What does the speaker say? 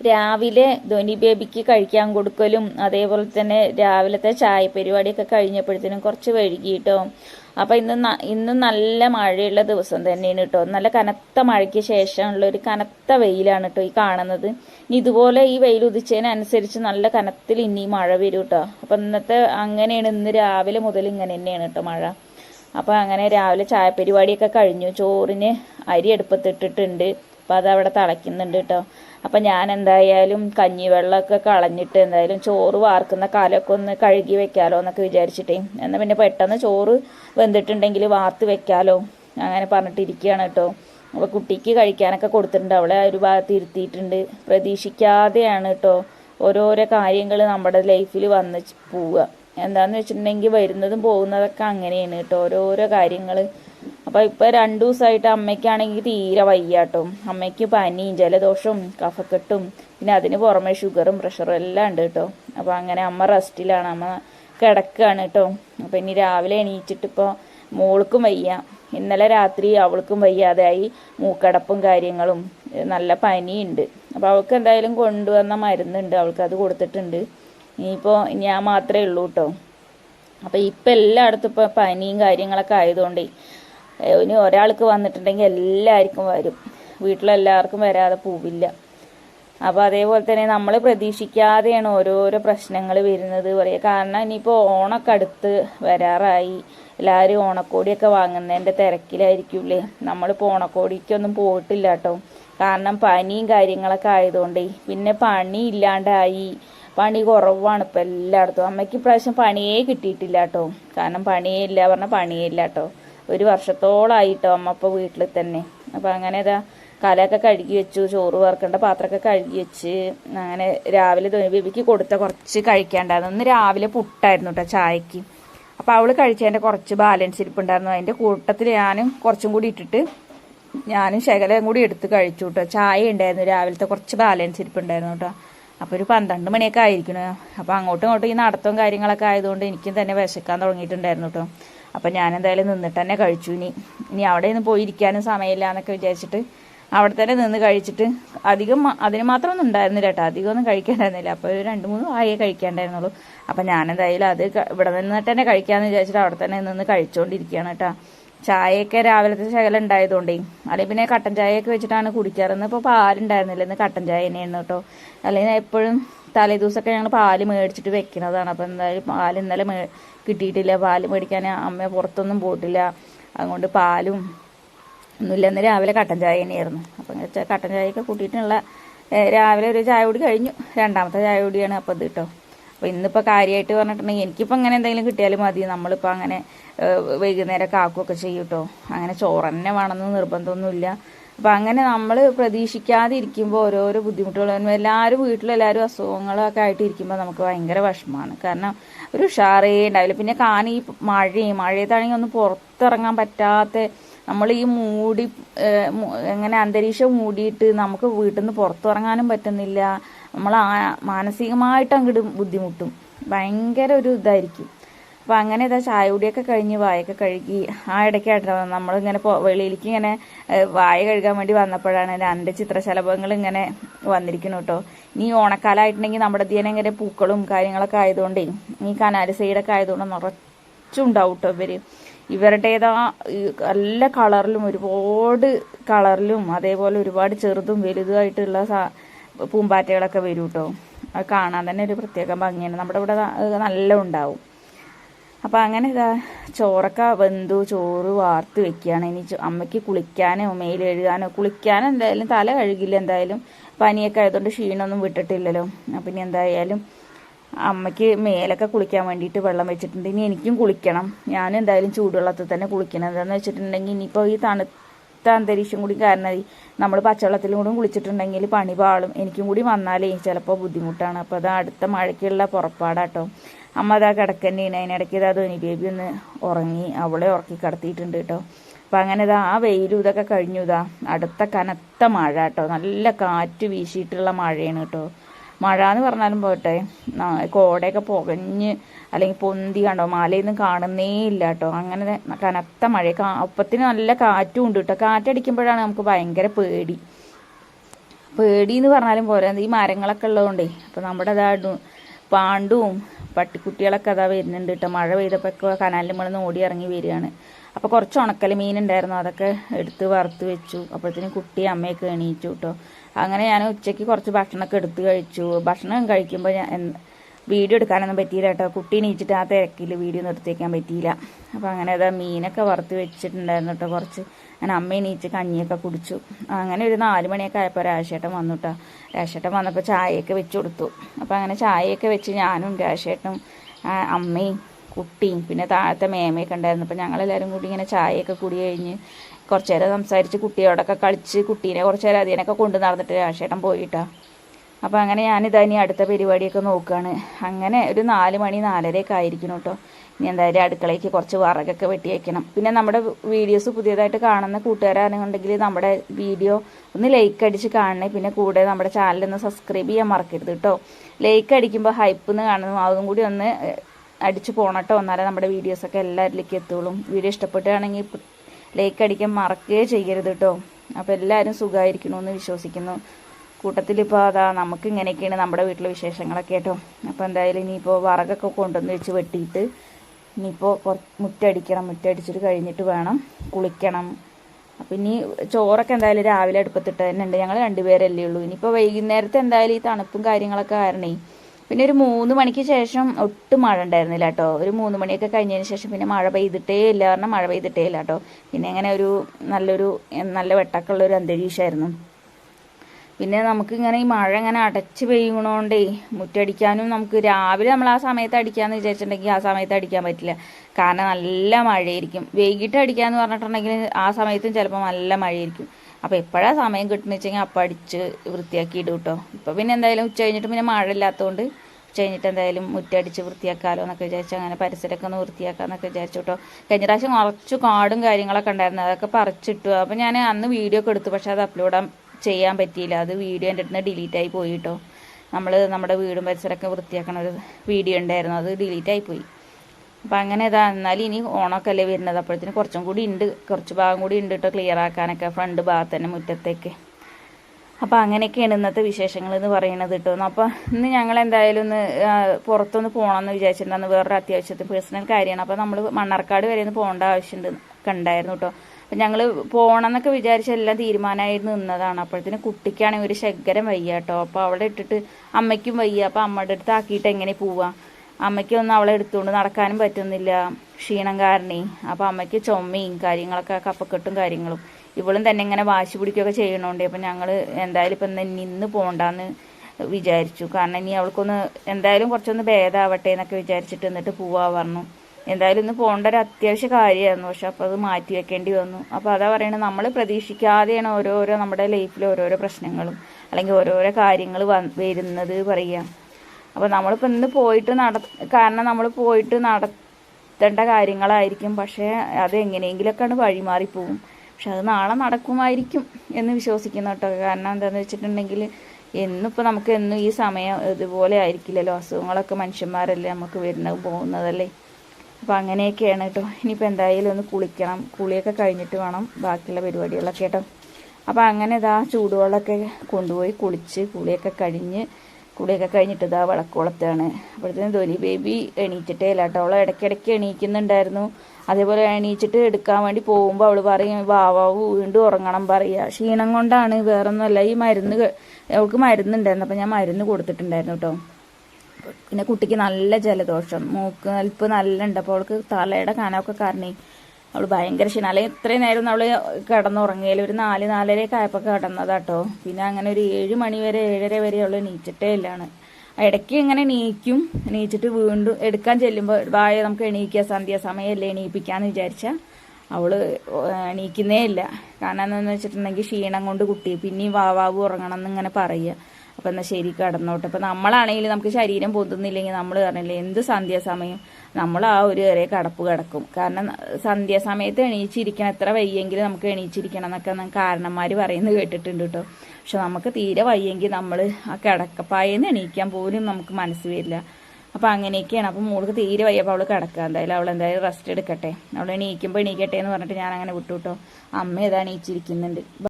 രാവിലെ ധോനി ബേബിക്ക് കഴിക്കാൻ കൊടുക്കലും അതേപോലെ തന്നെ രാവിലത്തെ ചായ പരിപാടിയൊക്കെ കഴിഞ്ഞപ്പോഴത്തേനും കുറച്ച് വൈകിട്ടോ. അപ്പം ഇന്ന് ഇന്ന് നല്ല മഴയുള്ള ദിവസം തന്നെയാണ് കേട്ടോ നല്ല കനത്ത മഴയ്ക്ക് ശേഷമുള്ള ഒരു കനത്ത വെയിലാണ് കേട്ടോ ഈ കാണുന്നത്. ഇനി ഇതുപോലെ ഈ വെയിൽ ഉദിച്ചതിനനുസരിച്ച് നല്ല കനത്തിൽ ഇനി മഴ വരും കേട്ടോ അപ്പം ഇന്നത്തെ അങ്ങനെയാണ് ഇന്ന് രാവിലെ മുതൽ ഇങ്ങനെ തന്നെയാണ് കേട്ടോ മഴ. അപ്പോൾ അങ്ങനെ രാവിലെ ചായ പരിപാടിയൊക്കെ കഴിഞ്ഞു. ചോറിന് അരി അടുപ്പത്തിട്ടിട്ടുണ്ട്. അപ്പോൾ അതവിടെ തിളയ്ക്കുന്നുണ്ട് കേട്ടോ അപ്പം ഞാൻ എന്തായാലും കഞ്ഞിവെള്ളമൊക്കെ കളഞ്ഞിട്ട് എന്തായാലും ചോറ് വാർക്കുന്ന കാലമൊക്കെ ഒന്ന് കഴുകി വെക്കാലോ എന്നൊക്കെ വിചാരിച്ചിട്ടേ. എന്നാൽ പിന്നെ പെട്ടെന്ന് ചോറ് വെന്തിട്ടുണ്ടെങ്കിൽ വാർത്ത് വെക്കാലോ അങ്ങനെ പറഞ്ഞിട്ടിരിക്കുകയാണ് കേട്ടോ അപ്പോൾ കുട്ടിക്ക് കഴിക്കാനൊക്കെ കൊടുത്തിട്ടുണ്ട്. അവളെ ഒരു ഭാഗത്ത് ഇരുത്തിയിട്ടുണ്ട്. പ്രതീക്ഷിക്കാതെയാണ് കേട്ടോ ഓരോരോ കാര്യങ്ങൾ നമ്മുടെ ലൈഫിൽ വന്ന് പോവുക. എന്താണെന്ന് വെച്ചിട്ടുണ്ടെങ്കിൽ വരുന്നതും പോകുന്നതൊക്കെ അങ്ങനെയാണ് കേട്ടോ ഓരോരോ കാര്യങ്ങൾ അപ്പോൾ ഇപ്പൊ രണ്ട് ദിവസമായിട്ട് അമ്മയ്ക്കാണെങ്കിൽ തീരെ വയ്യാട്ടോ. അമ്മയ്ക്ക് പനിയും ജലദോഷവും കഫക്കെട്ടും പിന്നെ അതിന് പുറമെ ഷുഗറും പ്രഷറും എല്ലാം ഉണ്ട് കേട്ടോ. അപ്പോൾ അങ്ങനെ അമ്മ റെസ്റ്റിലാണ്. അമ്മ കിടക്കുകയാണ് കേട്ടോ. അപ്പോൾ ഇനി രാവിലെ എണീച്ചിട്ട് ഇപ്പോൾ മോൾക്കും വയ്യ. ഇന്നലെ രാത്രി അവൾക്കും വയ്യാതെയായി മൂക്കടപ്പും കാര്യങ്ങളും നല്ല പനിയുണ്ട്. അപ്പോൾ അവൾക്ക് എന്തായാലും കൊണ്ടുവന്ന മരുന്നുണ്ട്. അവൾക്ക് അത് കൊടുത്തിട്ടുണ്ട്. ഇനിയിപ്പോൾ ഞാൻ മാത്രമേ ഉള്ളൂ കേട്ടോ. അപ്പോൾ ഇപ്പൊ എല്ലായിടത്തും ഇപ്പോൾ പനിയും കാര്യങ്ങളൊക്കെ ആയതുകൊണ്ടേ ഇനി ഒരാൾക്ക് വന്നിട്ടുണ്ടെങ്കിൽ എല്ലാവർക്കും വരും. വീട്ടിലെല്ലാവർക്കും വരാതെ പോവില്ല. അപ്പോൾ അതേപോലെ തന്നെ നമ്മൾ പ്രതീക്ഷിക്കാതെയാണ് ഓരോരോ പ്രശ്നങ്ങൾ വരുന്നത് പറയുക കാരണം ഇനിയിപ്പോൾ ഓണമൊക്കെ അടുത്ത് വരാറായി. എല്ലാവരും ഓണക്കോടിയൊക്കെ വാങ്ങുന്നതിന്റെ തിരക്കിലായിരിക്കില്ലേ. നമ്മളിപ്പോൾ ഓണക്കോടിക്കൊന്നും പോയിട്ടില്ല കേട്ടോ കാരണം പനിയും കാര്യങ്ങളൊക്കെ ആയതുകൊണ്ടേ. പിന്നെ പണി ഇല്ലാണ്ടായി. പണി കുറവാണ് ഇപ്പം എല്ലായിടത്തും. അമ്മയ്ക്ക് ഇപ്രാവശ്യം പണിയേ കിട്ടിയിട്ടില്ല കേട്ടോ കാരണം പണിയേ ഇല്ല. പറഞ്ഞാൽ പണിയേ ഇല്ല കേട്ടോ ഒരു വർഷത്തോളായിട്ടോ അമ്മ ഇപ്പോൾ വീട്ടിൽ തന്നെ. അപ്പോൾ അങ്ങനെ ഇതാ കലയൊക്കെ കഴുകി വെച്ചു ചോറ് വറുക്കേണ്ട പാത്രമൊക്കെ കഴുകി വെച്ച് അങ്ങനെ രാവിലെ ബേബിക്ക് കൊടുത്ത കുറച്ച് കഴിക്കാണ്ടായിരുന്നു. ഒന്ന് രാവിലെ പുട്ടായിരുന്നു കേട്ടോ ചായക്ക്. അപ്പോൾ അവൾ കഴിച്ചതിന്റെ കുറച്ച് ബാലൻസ് ഇരിപ്പുണ്ടായിരുന്നു. അതിന്റെ കൂട്ടത്തിൽ ഞാനും കുറച്ചും കൂടി ഇട്ടിട്ട് ഞാനും ശകലം കൂടി എടുത്ത് കഴിച്ചു കേട്ടോ ചായ ഉണ്ടായിരുന്നു രാവിലത്തെ കുറച്ച് ബാലൻസ് ഇരിപ്പുണ്ടായിരുന്നു കേട്ടോ അപ്പോൾ ഒരു പന്ത്രണ്ട് മണിയൊക്കെ ആയിരിക്കണു. അപ്പോൾ അങ്ങോട്ടും ഇങ്ങോട്ടും ഈ നടത്തവും കാര്യങ്ങളൊക്കെ ആയതുകൊണ്ട് എനിക്കും തന്നെ വിശക്കാൻ തുടങ്ങിയിട്ടുണ്ടായിരുന്നു കേട്ടോ അപ്പം ഞാനെന്തായാലും നിന്നിട്ട് തന്നെ കഴിച്ചു ഇനി. ഇനി അവിടെ നിന്ന് പോയി ഇരിക്കാനും സമയമില്ല എന്നൊക്കെ വിചാരിച്ചിട്ട് അവിടെ തന്നെ നിന്ന് കഴിച്ചിട്ട് അധികം അതിന് മാത്രം ഒന്നും ഉണ്ടായിരുന്നില്ല കേട്ടോ. അധികം ഒന്നും കഴിക്കാണ്ടായിരുന്നില്ല അപ്പോൾ ഒരു രണ്ട് മൂന്ന് വായേ കഴിക്കാണ്ടായിരുന്നുള്ളൂ. അപ്പം ഞാനെന്തായാലും അത് ഇവിടെ നിന്നിട്ട് തന്നെ കഴിക്കാമെന്ന് വിചാരിച്ചിട്ട് അവിടെ തന്നെ നിന്ന് കഴിച്ചുകൊണ്ടിരിക്കുകയാണ് കേട്ടോ. ചായയൊക്കെ രാവിലത്തെ ശകലം ഉണ്ടായതുകൊണ്ടേ. അല്ലെങ്കിൽ പിന്നെ കട്ടൻ ചായയൊക്കെ വെച്ചിട്ടാണ് കുടിക്കാറെന്ന് ഇപ്പോൾ പാലുണ്ടായിരുന്നില്ല ഇന്ന് കട്ടൻ ചായ തന്നെയായിരുന്നു കേട്ടോ. അല്ലെങ്കിൽ എപ്പോഴും തലേ ദിവസമൊക്കെ ഞങ്ങൾ പാൽ മേടിച്ചിട്ട് വെക്കുന്നതാണ് അപ്പോൾ എന്തായാലും പാൽ ഇന്നലെ മേ കിട്ടിയിട്ടില്ല. പാൽ മേടിക്കാൻ അമ്മ പുറത്തൊന്നും പോയിട്ടില്ല. അതുകൊണ്ട് പാലും ഒന്നുമില്ല ഇന്ന് രാവിലെ കട്ടൻ ചായ തന്നെയായിരുന്നു. അപ്പം കട്ടൻ ചായയൊക്കെ കൂട്ടിയിട്ടുള്ള രാവിലെ ഒരു ചായ കൂടി കഴിഞ്ഞു. രണ്ടാമത്തെ ചായ കൂടിയാണ് അപ്പോൾ ഇത് കേട്ടോ അപ്പോൾ ഇന്നിപ്പോൾ കാര്യമായിട്ട് പറഞ്ഞിട്ടുണ്ടെങ്കിൽ എനിക്കിപ്പോൾ അങ്ങനെ എന്തെങ്കിലും കിട്ടിയാലും മതി. നമ്മളിപ്പോൾ അങ്ങനെ വൈകുന്നേരം കാക്കുകയൊക്കെ ചെയ്യും കേട്ടോ അങ്ങനെ ചോറ് വേണമെന്ന് നിർബന്ധമൊന്നുമില്ല. അപ്പം അങ്ങനെ നമ്മൾ പ്രതീക്ഷിക്കാതെ ഇരിക്കുമ്പോൾ ഓരോരോ ബുദ്ധിമുട്ടുകൾ വരുമ്പോൾ എല്ലാവരും വീട്ടിലെല്ലാവരും അസുഖങ്ങളൊക്കെ ആയിട്ട് ഇരിക്കുമ്പോൾ നമുക്ക് ഭയങ്കര വിഷമമാണ് കാരണം ഒരു ഉഷാറേ ഉണ്ടാവില്ല. പിന്നെ കാണി ഈ മഴയും മഴയത്താണെങ്കിൽ ഒന്ന് പുറത്തിറങ്ങാൻ പറ്റാത്ത നമ്മൾ ഈ മൂടി എങ്ങനെ അന്തരീക്ഷം മൂടിയിട്ട് നമുക്ക് വീട്ടിൽ നിന്ന് പുറത്തിറങ്ങാനും പറ്റുന്നില്ല. നമ്മൾ മാനസികമായിട്ട് അങ്ങോട്ട് ബുദ്ധിമുട്ടും. ഭയങ്കര ഒരു ഇതായിരിക്കും. അപ്പം അങ്ങനെ ഇതാ ചായ കുടിയൊക്കെ കഴിഞ്ഞ് വായൊക്കെ കഴുകി ആ ഇടയ്ക്കായിട്ടോ നമ്മളിങ്ങനെ വെളിയിലേക്ക് ഇങ്ങനെ വായ കഴുകാൻ വേണ്ടി വന്നപ്പോഴാണ് രണ്ട് ചിത്രശലഭങ്ങൾ ഇങ്ങനെ വന്നിരിക്കുന്നു കേട്ടോ. ഇനി ഓണക്കാലമായിട്ടുണ്ടെങ്കിൽ നമ്മുടെ ധ്യാനം ഇങ്ങനെ പൂക്കളും കാര്യങ്ങളൊക്കെ ആയതുകൊണ്ടേ ഈ കനാല് സൈഡൊക്കെ ആയതുകൊണ്ട് നിറച്ചുണ്ടാവും കേട്ടോ ഇവർ ഇവരുടേതാ നല്ല കളറിലും ഒരുപാട് കളറിലും അതേപോലെ ഒരുപാട് ചെറുതും വലുതുമായിട്ടുള്ള പൂമ്പാറ്റകളൊക്കെ വരും കേട്ടോ. അത് കാണാൻ തന്നെ ഒരു പ്രത്യേക ഭംഗിയാണ്. നമ്മുടെ ഇവിടെ നല്ല ഉണ്ടാവും. അപ്പം അങ്ങനെ ഇതാ ചോറൊക്കെ വെന്തു ചോറ് വാർത്ത് വെക്കുകയാണ്. ഇനി അമ്മയ്ക്ക് കുളിക്കാനോ മെയിൽ എഴുതാനോ കുളിക്കാനോ എന്തായാലും തല കഴുകില്ല എന്തായാലും. പനിയൊക്കെ ആയതുകൊണ്ട് ക്ഷീണമൊന്നും വിട്ടിട്ടില്ലല്ലോ. അപ്പം ഇനി എന്തായാലും അമ്മയ്ക്ക് മേലൊക്കെ കുളിക്കാൻ വേണ്ടിയിട്ട് വെള്ളം വെച്ചിട്ടുണ്ട്. ഇനി എനിക്കും കുളിക്കണം. ഞാൻ എന്തായാലും ചൂടുവെള്ളത്തിൽ തന്നെ കുളിക്കണം. എന്താണെന്ന് വെച്ചിട്ടുണ്ടെങ്കിൽ ഇനിയിപ്പോൾ ഈ തണുത്ത അന്തരീക്ഷം കൂടി കാരണം നമ്മൾ പച്ചവെള്ളത്തിലും കൂടി കുളിച്ചിട്ടുണ്ടെങ്കിൽ പണി പാളും. എനിക്കും കൂടി വന്നാലേ ചിലപ്പോൾ ബുദ്ധിമുട്ടാണ്. അപ്പോൾ അത് അടുത്ത മഴയ്ക്കുള്ള പുറപ്പാടാട്ടോ. അമ്മ അതാ കിടക്കേണ്ടിയാണ് അതിനിടയ്ക്ക് ഇതാ ധോനി ബേബി ഒന്ന് ഉറങ്ങി അവളെ ഉറക്കി കിടത്തിയിട്ടുണ്ട് കേട്ടോ. അപ്പം അങ്ങനെ ഇതാ ആ വെയിലും ഇതൊക്കെ കഴിഞ്ഞു ഇതാ. അടുത്ത കനത്ത മഴ കേട്ടോ. നല്ല കാറ്റ് വീശിയിട്ടുള്ള മഴയാണ് കേട്ടോ. മഴ എന്ന് പറഞ്ഞാലും പോട്ടെ. കോടയൊക്കെ പുകഞ്ഞ് അല്ലെങ്കിൽ പൊന്തി കണ്ടോ മലയൊന്നും കാണുന്നേ ഇല്ല കേട്ടോ. അങ്ങനെ കനത്ത മഴ ഒപ്പത്തിന് നല്ല കാറ്റും ഉണ്ട് കേട്ടോ. കാറ്റടിക്കുമ്പോഴാണ് നമുക്ക് ഭയങ്കര പേടി. പേടി എന്ന് പറഞ്ഞാലും പോരാ ഈ മരങ്ങളൊക്കെ ഉള്ളതുകൊണ്ടേ. അപ്പോൾ നമ്മുടെ ഡു- പാണ്ടും പട്ടിക്കുട്ടികളൊക്കെ അതാ വരുന്നുണ്ട് കേട്ടോ. മഴ പെയ്തപ്പോൾ കനാലിൽ നമ്മൾ ഓടി ഇറങ്ങി വരികയാണ്. അപ്പോൾ കുറച്ച് ഉണക്കൽ മീൻ ഉണ്ടായിരുന്നു അതൊക്കെ എടുത്ത് വറുത്ത് വെച്ചു. അപ്പോഴത്തേനും കുട്ടി അമ്മയൊക്കെ എണീച്ചു കേട്ടോ അങ്ങനെ ഞാൻ ഉച്ചയ്ക്ക് കുറച്ച് ഭക്ഷണമൊക്കെ എടുത്ത് കഴിച്ചു. ഭക്ഷണം കഴിക്കുമ്പോൾ ഞാൻ വീഡിയോ എടുക്കാനൊന്നും പറ്റിയില്ല കേട്ടോ കുട്ടി എണീച്ചിട്ട് ആ തിരക്കിൽ വീഡിയോ നിർത്തി വയ്ക്കാൻ പറ്റിയില്ല. അപ്പോൾ അങ്ങനെ അതാ മീനൊക്കെ വറുത്ത് വെച്ചിട്ടുണ്ടായിരുന്നു കേട്ടോ കുറച്ച് ഞാൻ അമ്മ എണീച്ച് കഞ്ഞിയൊക്കെ കുടിച്ചു. അങ്ങനെ ഒരു നാല് മണിയൊക്കെ ആയപ്പോൾ രാശേട്ടൻ വന്നു കേട്ടോ രാശേട്ടൻ വന്നപ്പോൾ ചായയൊക്കെ വെച്ച് കൊടുത്തു. അപ്പോൾ അങ്ങനെ ചായയൊക്കെ വെച്ച് ഞാനും രാശേട്ടനും അമ്മയും കുട്ടിയും പിന്നെ താഴത്തെ മേമയൊക്കെ ഉണ്ടായിരുന്നു. അപ്പോൾ ഞങ്ങളെല്ലാവരും കൂടി ഇങ്ങനെ ചായയൊക്കെ കൂടി കഴിഞ്ഞ് കുറച്ച് നേരം സംസാരിച്ച് കുട്ടിയോടൊക്കെ കളിച്ച് കുട്ടീനെ കുറച്ച് നേരം അതിനൊക്കെ കൊണ്ട് നടന്നിട്ട് രാശേട്ടൻ പോയിട്ടാ. അപ്പോൾ അങ്ങനെ ഞാനിതാ ഇനി അടുത്ത പരിപാടിയൊക്കെ നോക്കുകയാണ് അങ്ങനെ ഒരു നാല് മണി നാലരയൊക്കെ ആയിരിക്കണം കേട്ടോ ഇനി എന്തായാലും അടുക്കളയ്ക്ക് കുറച്ച് വറകൊക്കെ വെട്ടി വയ്ക്കണം പിന്നെ നമ്മുടെ വീഡിയോസ് പുതിയതായിട്ട് കാണുന്ന കൂട്ടുകാരാണെന്നുണ്ടെങ്കിൽ നമ്മുടെ വീഡിയോ ഒന്ന് ലൈക്ക് അടിച്ച് കാണണേ. പിന്നെ കൂടെ നമ്മുടെ ചാനലൊന്ന് സബ്സ്ക്രൈബ് ചെയ്യാൻ മറക്കരുത് കേട്ടോ ലൈക്ക് അടിക്കുമ്പോൾ ഹൈപ്പ് എന്ന് കാണുന്നു അതും കൂടി ഒന്ന് അടിച്ച് പോണട്ടോ. എന്നാലേ നമ്മുടെ വീഡിയോസൊക്കെ എല്ലാവരിലേക്ക് എത്തുള്ളൂ. വീഡിയോ ഇഷ്ടപ്പെട്ടുകയാണെങ്കിൽ ലൈക്ക് അടിക്കാൻ മറക്കുകയേ ചെയ്യരുത് കേട്ടോ അപ്പോൾ എല്ലാവരും സുഖമായിരിക്കണമെന്ന് വിശ്വസിക്കുന്നു. കൂട്ടത്തിൽ ഇപ്പോൾ അതാ നമുക്ക് ഇങ്ങനെയൊക്കെയാണ് നമ്മുടെ വീട്ടിലെ വിശേഷങ്ങളൊക്കെ കേട്ടോ അപ്പോൾ എന്തായാലും ഇനിയിപ്പോൾ വറകൊക്കെ കൊണ്ടുവന്ന് വെച്ച് വെട്ടിയിട്ട് ഇനിയിപ്പോൾ കുറച്ച് മുറ്റടിക്കണം. മുറ്റടിച്ചിട്ട് കഴിഞ്ഞിട്ട് വേണം കുളിക്കണം. അപ്പം ഇനി ചോറൊക്കെ എന്തായാലും രാവിലെ അടുപ്പത്തിട്ട് തന്നെ ഉണ്ട്. ഞങ്ങൾ രണ്ടുപേരല്ലേ ഉള്ളൂ. ഇനിയിപ്പോൾ വൈകുന്നേരത്തെ എന്തായാലും ഈ തണുപ്പും കാര്യങ്ങളൊക്കെ കാരണേ പിന്നെ ഒരു മൂന്ന് മണിക്ക് ശേഷം ഒട്ടും മഴ ഉണ്ടായിരുന്നില്ല കേട്ടോ. ഒരു മൂന്ന് മണിയൊക്കെ കഴിഞ്ഞതിന് ശേഷം പിന്നെ മഴ പെയ്തിട്ടേ ഇല്ല. പറഞ്ഞാൽ മഴ പെയ്തിട്ടേ ഇല്ല കേട്ടോ. പിന്നെ അങ്ങനെ ഒരു നല്ലൊരു നല്ല വെട്ടക്കുള്ള ഒരു അന്തരീക്ഷമായിരുന്നു. പിന്നെ നമുക്ക് ഇങ്ങനെ ഈ മഴ ഇങ്ങനെ അടച്ച് പെയ്യണോണ്ടേ മുറ്റടിക്കാനും നമുക്ക് രാവിലെ നമ്മൾ ആ സമയത്ത് അടിക്കാന്ന് വിചാരിച്ചിട്ടുണ്ടെങ്കിൽ ആ സമയത്ത് അടിക്കാൻ പറ്റില്ല. കാരണം നല്ല മഴയായിരിക്കും. വൈകിട്ട് അടിക്കാന്ന് പറഞ്ഞിട്ടുണ്ടെങ്കിൽ ആ സമയത്തും ചിലപ്പോൾ നല്ല മഴയായിരിക്കും. അപ്പോൾ എപ്പോഴാണ് സമയം കിട്ടുന്ന വെച്ചെങ്കിൽ അപ്പം അടിച്ച് വൃത്തിയാക്കി ഇടും കേട്ടോ. ഇപ്പോൾ പിന്നെ എന്തായാലും ഉച്ച കഴിഞ്ഞിട്ട് പിന്നെ മഴ ഇല്ലാത്തതുകൊണ്ട് ഉച്ച കഴിഞ്ഞിട്ട് എന്തായാലും മുറ്റടിച്ച് വൃത്തിയാക്കാലോ എന്നൊക്കെ വിചാരിച്ചു അങ്ങനെ പരിസരമൊക്കെ ഒന്ന് വൃത്തിയാക്കാന്നൊക്കെ വിചാരിച്ചു കേട്ടോ. കഴിഞ്ഞ പ്രാവശ്യം കുറച്ച് കാടും കാര്യങ്ങളൊക്കെ ഉണ്ടായിരുന്നു. അതൊക്കെ പറിച്ചിട്ടു. അപ്പോൾ ഞാൻ അന്ന് വീഡിയോ ഒക്കെ എടുത്തു. പക്ഷേ അത് അപ്ലോഡ് ചെയ്യാൻ പറ്റിയില്ല. അത് വീഡിയോ എന്റെ അടുത്ത് ഡിലീറ്റ് ആയി പോയി കേട്ടോ നമ്മൾ നമ്മുടെ വീടും പരിസരമൊക്കെ വൃത്തിയാക്കണ ഒരു വീഡിയോ ഉണ്ടായിരുന്നു. അത് ഡിലീറ്റ് ആയി പോയി. അപ്പം അങ്ങനെ ഇതാ ഇനി ഓണമൊക്കെ അല്ലേ വരുന്നത്. അപ്പോഴത്തേന് കുറച്ചും കൂടി ഉണ്ട് കുറച്ച് ഭാഗം കൂടി ഉണ്ട് കേട്ടോ ക്ലിയർ ആക്കാനൊക്കെ ഫ്രണ്ട് ഭാഗത്ത് തന്നെ മുറ്റത്തേക്ക്. അപ്പോൾ അങ്ങനെയൊക്കെയാണ് ഇന്നത്തെ വിശേഷങ്ങൾ എന്ന് പറയുന്നത് കേട്ടോ അപ്പോൾ ഇന്ന് ഞങ്ങൾ എന്തായാലും ഒന്ന് പുറത്തൊന്ന് പോകണമെന്ന് വിചാരിച്ചിട്ടുണ്ടായിരുന്നു വേറൊരു അത്യാവശ്യത്തിന് പേഴ്സണൽ കാര്യമാണ്. അപ്പോൾ നമ്മൾ മണ്ണാർക്കാട് വരെ ഒന്ന് പോകേണ്ട ആവശ്യമുണ്ട് കണ്ടായിരുന്നു കേട്ടോ അപ്പം ഞങ്ങൾ പോകണം എന്നൊക്കെ വിചാരിച്ച എല്ലാം തീരുമാനമായി നിന്നതാണ്. അപ്പോഴത്തേന് കുട്ടിക്കാണെങ്കിൽ ഒരു ശകരം വയ്യ കേട്ടോ അപ്പോൾ അവളെ ഇട്ടിട്ട് അമ്മയ്ക്കും വയ്യ. അപ്പോൾ അമ്മയുടെ അടുത്ത് ആക്കിയിട്ട് എങ്ങനെ പോവാ? അമ്മയ്ക്കൊന്നും അവളെ എടുത്തുകൊണ്ട് നടക്കാനും പറ്റുന്നില്ല. ക്ഷീണം കാരണേ. അപ്പോൾ അമ്മയ്ക്ക് ചുമയും കാര്യങ്ങളൊക്കെ കപ്പക്കെട്ടും കാര്യങ്ങളും. ഇവളും തന്നെ ഇങ്ങനെ വാശി പിടിക്കുകയൊക്കെ ചെയ്യണോണ്ടേ. അപ്പം ഞങ്ങൾ എന്തായാലും ഇപ്പം ഇന്ന് പോകണ്ടെന്ന് വിചാരിച്ചു. കാരണം ഇനി അവൾക്കൊന്ന് എന്തായാലും കുറച്ചൊന്ന് ഭേദമാവട്ടെ എന്നൊക്കെ വിചാരിച്ചിട്ട് എന്നിട്ട് പോവാ പറഞ്ഞു. എന്തായാലും ഇന്ന് പോകേണ്ട ഒരു അത്യാവശ്യ കാര്യമായിരുന്നു. പക്ഷെ അപ്പോൾ അത് മാറ്റി വെക്കേണ്ടി വന്നു. അപ്പോൾ അതാ പറയുന്നത് നമ്മൾ പ്രതീക്ഷിക്കാതെയാണ് ഓരോരോ നമ്മുടെ ലൈഫിൽ ഓരോരോ പ്രശ്നങ്ങളും അല്ലെങ്കിൽ ഓരോരോ കാര്യങ്ങൾ വരുന്നത് പറയുക. അപ്പോൾ നമ്മളിപ്പോൾ ഇന്ന് പോയിട്ട് നട കാരണം നമ്മൾ പോയിട്ട് നടത്തേണ്ട കാര്യങ്ങളായിരിക്കും. പക്ഷേ അത് എങ്ങനെയെങ്കിലൊക്കെയാണ് വഴിമാറിപ്പോവും. പക്ഷെ അത് നാളെ നടക്കുമായിരിക്കും എന്ന് വിശ്വസിക്കുന്നു കേട്ടോ. കാരണം എന്താണെന്ന് വെച്ചിട്ടുണ്ടെങ്കിൽ എന്നിപ്പോൾ നമുക്ക് എന്നും ഈ സമയം ഇതുപോലെ ആയിരിക്കില്ലല്ലോ. അസുഖങ്ങളൊക്കെ മനുഷ്യന്മാരല്ലേ നമുക്ക് വരുന്നത് പോകുന്നതല്ലേ? അപ്പോൾ അങ്ങനെയൊക്കെയാണ് കേട്ടോ ഇനിയിപ്പോൾ എന്തായാലും ഒന്ന് കുളിക്കണം. കുളിയൊക്കെ കഴിഞ്ഞിട്ട് വേണം ബാക്കിയുള്ള പരിപാടികളൊക്കെ കേട്ടോ അപ്പോൾ അങ്ങനെ ഇതാ ചൂടുവെള്ളമൊക്കെ കൊണ്ടുപോയി കുളിച്ച് കുളിയൊക്കെ കഴിഞ്ഞ് കുളിയൊക്കെ കഴിഞ്ഞിട്ട് ഇതാ വിളക്കുളത്താണ് അപ്പോഴത്തേനും ധോനി ബേബി എണീറ്റിട്ടേ ഇല്ല കേട്ടോ അവളെ ഇടയ്ക്കിടയ്ക്ക് എണീക്കുന്നുണ്ടായിരുന്നു. അതേപോലെ എണീച്ചിട്ട് എടുക്കാൻ വേണ്ടി പോകുമ്പോൾ അവൾ പറയും വാവാവ് വീണ്ടും ഉറങ്ങണം പറയുക ക്ഷീണം കൊണ്ടാണ് വേറൊന്നുമല്ല. ഈ മരുന്ന് അവൾക്ക് മരുന്നുണ്ടായിരുന്നു. അപ്പം ഞാൻ മരുന്ന് കൊടുത്തിട്ടുണ്ടായിരുന്നു കേട്ടോ പിന്നെ കുട്ടിക്ക് നല്ല ജലദോഷം മൂക്ക് നൽപ്പ് നല്ല ഉണ്ട് അപ്പോൾ അവൾക്ക് തലയുടെ കനമൊക്കെ കാരണം അവൾ ഭയങ്കര ക്ഷീണം. അല്ലെങ്കിൽ ഇത്രയും നേരം അവൾ കിടന്നുറങ്ങിയാൽ ഒരു നാല് നാലരയൊക്കെ ആയപ്പോൾ കിടന്നതാട്ടോ. പിന്നെ അങ്ങനെ ഒരു ഏഴ് മണി വരെ ഏഴര വരെ അവൾ നീച്ചിട്ടേ ഇല്ലാണ് ഇടയ്ക്ക് ഇങ്ങനെ എണീക്കും. എണീച്ചിട്ട് വീണ്ടും എടുക്കാൻ ചെല്ലുമ്പോൾ വായ നമുക്ക് എണീക്കുക സന്ധ്യാസമയമല്ലേ എണീപ്പിക്കാന്ന് വിചാരിച്ചാൽ അവൾ എണീക്കുന്നേ ഇല്ല. കാരണം എന്താണെന്ന് വെച്ചിട്ടുണ്ടെങ്കിൽ ക്ഷീണം കൊണ്ട് കുട്ടി. പിന്നെയും വാവാവ് ഉറങ്ങണം എന്നിങ്ങനെ പറയുക. അപ്പം എന്നാൽ ശരി കിടന്നോട്ടെ. അപ്പം നമ്മളാണെങ്കിൽ നമുക്ക് ശരീരം പൊന്തുന്നില്ലെങ്കിൽ നമ്മൾ പറഞ്ഞില്ലേ എന്ത് സന്ധ്യാസമയം? നമ്മൾ ആ ഒരു വരെ കടപ്പ് കിടക്കും. കാരണം സന്ധ്യാസമയത്ത് എണീച്ചിരിക്കണം. എത്ര വയ്യെങ്കിലും നമുക്ക് എണീച്ചിരിക്കണം എന്നൊക്കെ കാരണന്മാർ പറയുന്നത് കേട്ടിട്ടുണ്ട് കേട്ടോ. പക്ഷെ നമുക്ക് തീരെ വയ്യെങ്കിൽ നമ്മൾ ആ കിടക്കപ്പായെന്ന് എണീക്കാൻ പോലും നമുക്ക് മനസ്സ് വരില്ല. അപ്പം അങ്ങനെയൊക്കെയാണ്. അപ്പം മോൾക്ക് തീരെ വയ്യപ്പോൾ അവൾ കിടക്കുക. എന്തായാലും അവൾ എന്തായാലും റെസ്റ്റ് എടുക്കട്ടെ. അവൾ എണീക്കുമ്പോൾ എണീക്കട്ടെ എന്ന് പറഞ്ഞിട്ട് ഞാൻ അങ്ങനെ വിട്ടു കേട്ടോ. അമ്മ ഏതാണ് എണീച്ചിരിക്കുന്നുണ്ട്.